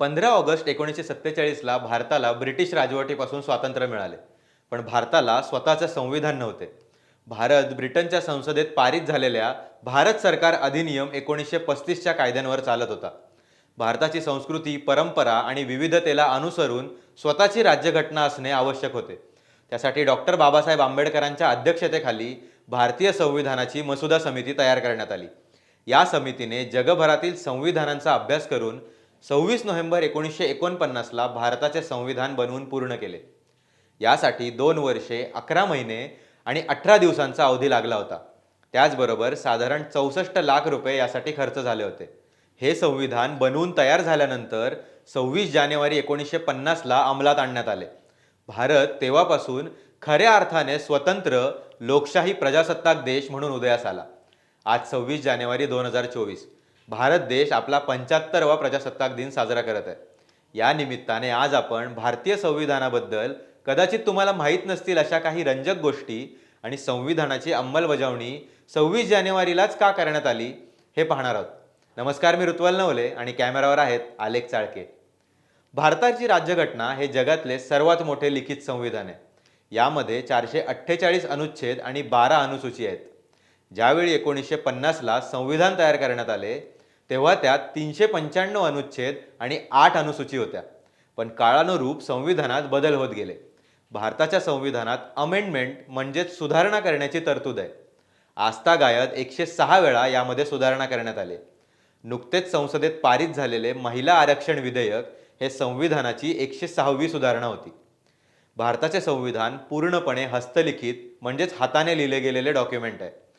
पंधरा ऑगस्ट एकोणीसशे सत्तेचाळीसला भारताला ब्रिटिश राजवटीपासून स्वातंत्र्य मिळाले. पण भारताला स्वतःचे संविधान नव्हते. भारत ब्रिटनच्या संसदेत पारित झालेल्या भारत सरकार अधिनियम एकोणीसशे पस्तीसच्या कायद्यांवर चालत होता. भारताची संस्कृती परंपरा आणि विविधतेला अनुसरून स्वतःची राज्यघटना असणे आवश्यक होते. त्यासाठी डॉक्टर बाबासाहेब आंबेडकरांच्या अध्यक्षतेखाली भारतीय संविधानाची मसुदा समिती तयार करण्यात आली. या समितीने जगभरातील संविधानांचा अभ्यास करून सव्वीस नोव्हेंबर एकोणीसशे एकोणपन्नासला भारताचे संविधान बनवून पूर्ण केले. यासाठी दोन वर्षे अकरा महिने आणि अठरा दिवसांचा अवधी लागला होता. त्याचबरोबर साधारण चौसष्ट लाख रुपये यासाठी खर्च झाले होते. हे संविधान बनवून तयार झाल्यानंतर सव्वीस जानेवारी एकोणीसशे पन्नासला अंमलात आणण्यात आले. भारत तेव्हापासून खऱ्या अर्थाने स्वतंत्र लोकशाही प्रजासत्ताक देश म्हणून उदयास आला. आज सव्वीस जानेवारी दोन हजार चोवीस. भारत देश आपला पंच्याहत्तरवा प्रजासत्ताक दिन साजरा करत आहे. या निमित्ताने आज आपण भारतीय संविधानाबद्दल कदाचित तुम्हाला माहीत नसतील अशा काही रंजक गोष्टी आणि संविधानाची अंमलबजावणी सव्वीस जानेवारीलाच का करण्यात आली हे पाहणार आहोत. नमस्कार मी ऋत्वल नवले आणि कॅमेरावर आहेत आलेख चाळके. भारताची राज्यघटना हे जगातले सर्वात मोठे लिखित संविधान आहे. यामध्ये चारशे अठ्ठेचाळीस अनुच्छेद आणि बारा अनुसूची आहेत. ज्यावेळी एकोणीसशे पन्नासला संविधान तयार करण्यात आले तेव्हा त्यात तीनशे पंच्याण्णव अनुच्छेद आणि आठ अनुसूची होत्या. पण काळानुरूप संविधानात बदल होत गेले. भारताच्या संविधानात अमेंडमेंट म्हणजेच सुधारणा करण्याची तरतूद आहे. आस्थागायत एकशे सहा वेळा यामध्ये सुधारणा करण्यात आली. नुकतेच संसदेत पारित झालेले महिला आरक्षण विधेयक हे संविधानाची एकशे सहावी सुधारणा होती. भारताचे संविधान पूर्णपणे हस्तलिखित म्हणजेच हाताने लिहिले गेलेले डॉक्युमेंट आहे.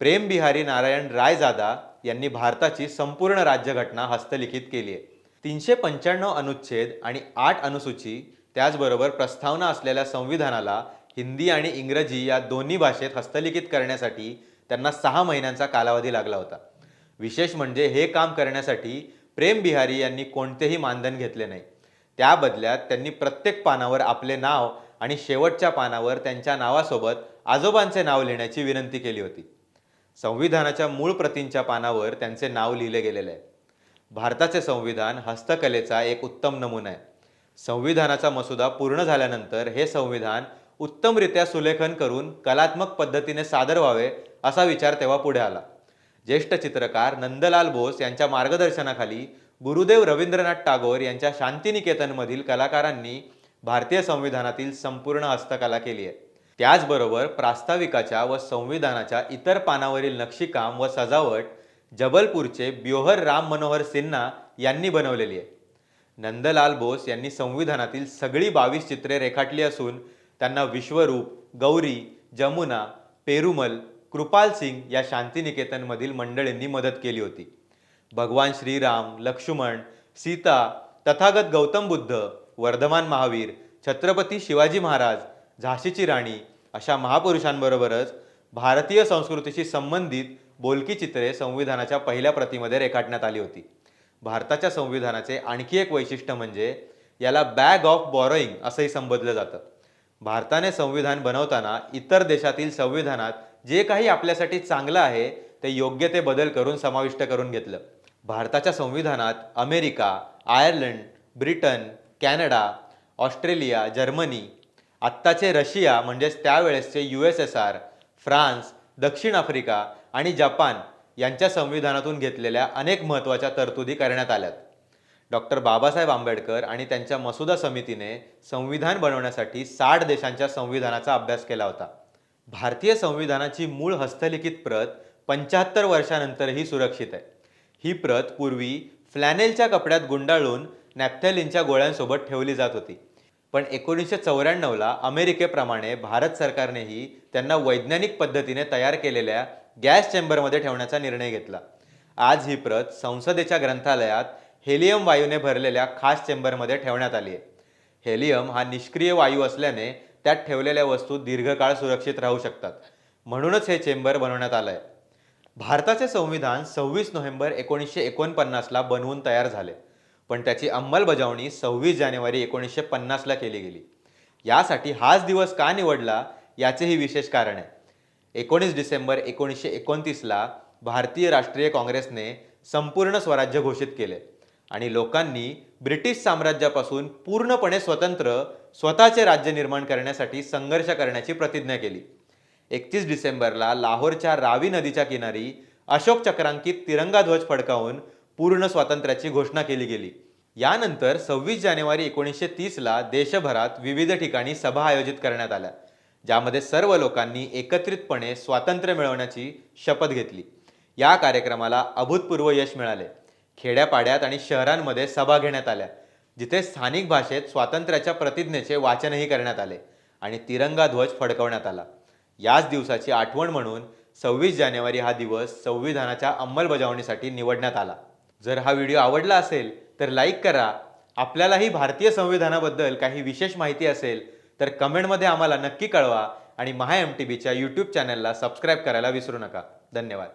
प्रेम बिहारी नारायण रायजादा यांनी भारताची संपूर्ण राज्यघटना हस्तलिखित केली आहे. तीनशे पंच्याण्णव अनुच्छेद आणि आठ अनुसूची त्याचबरोबर प्रस्तावना असलेल्या संविधानाला हिंदी आणि इंग्रजी या दोन्ही भाषेत हस्तलिखित करण्यासाठी त्यांना सहा महिन्यांचा कालावधी लागला होता. विशेष म्हणजे हे काम करण्यासाठी प्रेम बिहारी यांनी कोणतेही मानधन घेतले नाही. त्या बदल्यात त्यांनी प्रत्येक पानावर आपले नाव आणि शेवटच्या पानावर त्यांच्या नावासोबत आजोबांचे नाव लिहिण्याची विनंती केली होती. संविधानाच्या मूळ प्रतींच्या पानावर त्यांचे नाव लिहिले गेलेले आहे. भारताचे संविधान हस्तकलेचा एक उत्तम नमुना आहे. संविधानाचा मसुदा पूर्ण झाल्यानंतर हे संविधान उत्तमरित्या सुलेखन करून कलात्मक पद्धतीने सादर व्हावे असा विचार तेव्हा पुढे आला. ज्येष्ठ चित्रकार नंदलाल बोस यांच्या मार्गदर्शनाखाली गुरुदेव रवींद्रनाथ टागोर यांच्या शांतिनिकेतनमधील कलाकारांनी भारतीय संविधानातील संपूर्ण हस्तकला केली आहे. त्याचबरोबर प्रास्ताविकाच्या व संविधानाच्या इतर पानावरील नक्षीकाम व सजावट जबलपूरचे ब्योहर राम मनोहर सिन्हा यांनी बनवलेली आहे. नंदलाल बोस यांनी संविधानातील सगळी बावीस चित्रे रेखाटली असून त्यांना विश्वरूप गौरी जमुना पेरुमल कृपाल सिंग या शांतिनिकेतनमधील मंडळींनी मदत केली होती. भगवान श्रीराम लक्ष्मण सीता तथागत गौतम बुद्ध वर्धमान महावीर छत्रपती शिवाजी महाराज झाशीची राणी अशा महापुरुषांबरोबरच भारतीय संस्कृतीशी संबंधित बोलकी चित्रे संविधानाच्या पहिल्या प्रतीमध्ये रेखाटण्यात आली होती. भारताच्या संविधानाचे आणखी एक वैशिष्ट्य म्हणजे याला बॅग ऑफ बॉरोईंग असंही संबोधलं जातं. भारताने संविधान बनवताना इतर देशातील संविधानात जे काही आपल्यासाठी चांगलं आहे ते योग्य ते बदल करून समाविष्ट करून घेतलं. भारताच्या संविधानात America Ireland Britain Canada Australia Germany आत्ताचे रशिया म्हणजेच त्यावेळेसचे U S S R France दक्षिण आफ्रिका आणि जपान यांच्या संविधानातून घेतलेल्या अनेक महत्त्वाच्या तरतुदी करण्यात आल्यात. डॉक्टर बाबासाहेब आंबेडकर आणि त्यांच्या मसुदा समितीने संविधान बनवण्यासाठी साठ देशांच्या संविधानाचा अभ्यास केला होता. भारतीय संविधानाची मूळ हस्तलिखित प्रत पंच्याहत्तर वर्षानंतरही सुरक्षित आहे. ही प्रत पूर्वी फ्लॅनेलच्या कपड्यात गुंडाळून नॅप्थॅलिनच्या गोळ्यांसोबत ठेवली जात होती. पण एकोणीसशे चौऱ्याण्णवला अमेरिकेप्रमाणे भारत सरकारनेही त्यांना वैज्ञानिक पद्धतीने तयार केलेल्या गॅस चेंबरमध्ये ठेवण्याचा निर्णय घेतला. आज ही प्रत संसदेच्या ग्रंथालयात हेलियम वायूने भरलेल्या खास चेंबरमध्ये ठेवण्यात आली आहे. हेलियम हा निष्क्रिय वायू असल्याने त्यात ठेवलेल्या वस्तू दीर्घकाळ सुरक्षित राहू शकतात. म्हणूनच हे चेंबर बनवण्यात आलं आहे भारताचे संविधान सव्वीस नोव्हेंबर एकोणीसशे एकोणपन्नासला बनवून तयार झाले. पण त्याची अंमलबजावणी सव्वीस जानेवारी एकोणीसशे पन्नासला केली गेली. यासाठी हाच दिवस का निवडला याचेही विशेष कारण आहे. एकोणीस डिसेंबर एकोणीसशे एकोणतीसला भारतीय राष्ट्रीय काँग्रेसने संपूर्ण स्वराज्य घोषित केले आणि लोकांनी ब्रिटिश साम्राज्यापासून पूर्णपणे स्वतंत्र स्वतःचे राज्य निर्माण करण्यासाठी संघर्ष करण्याची प्रतिज्ञा केली. एकतीस डिसेंबरला लाहोरच्या रावी नदीच्या किनारी अशोक चक्रांकित तिरंगा ध्वज फडकावून पूर्ण स्वातंत्र्याची घोषणा केली गेली. यानंतर सव्वीस जानेवारी एकोणीसशे तीसला देशभरात विविध ठिकाणी सभा आयोजित करण्यात आल्या ज्यामध्ये सर्व लोकांनी एकत्रितपणे स्वातंत्र्य मिळवण्याची शपथ घेतली. या कार्यक्रमाला अभूतपूर्व यश मिळाले. खेड्यापाड्यात आणि शहरांमध्ये सभा घेण्यात आल्या जिथे स्थानिक भाषेत स्वातंत्र्याच्या प्रतिज्ञेचे वाचनही करण्यात आले आणि तिरंगा ध्वज फडकवण्यात आला. याच दिवसाची आठवण म्हणून सव्वीस जानेवारी हा दिवस संविधानाच्या अंमलबजावणीसाठी निवडण्यात आला. जर हा व्हिडिओ आवडला असेल तर लाईक करा. आपल्यालाही भारतीय संविधानाबद्दल काही विशेष माहिती असेल तर कमेंटमध्ये आम्हाला नक्की कळवा आणि महा एम टी बीच्या यूट्यूब चॅनलला सबस्क्राईब करायला विसरू नका. धन्यवाद.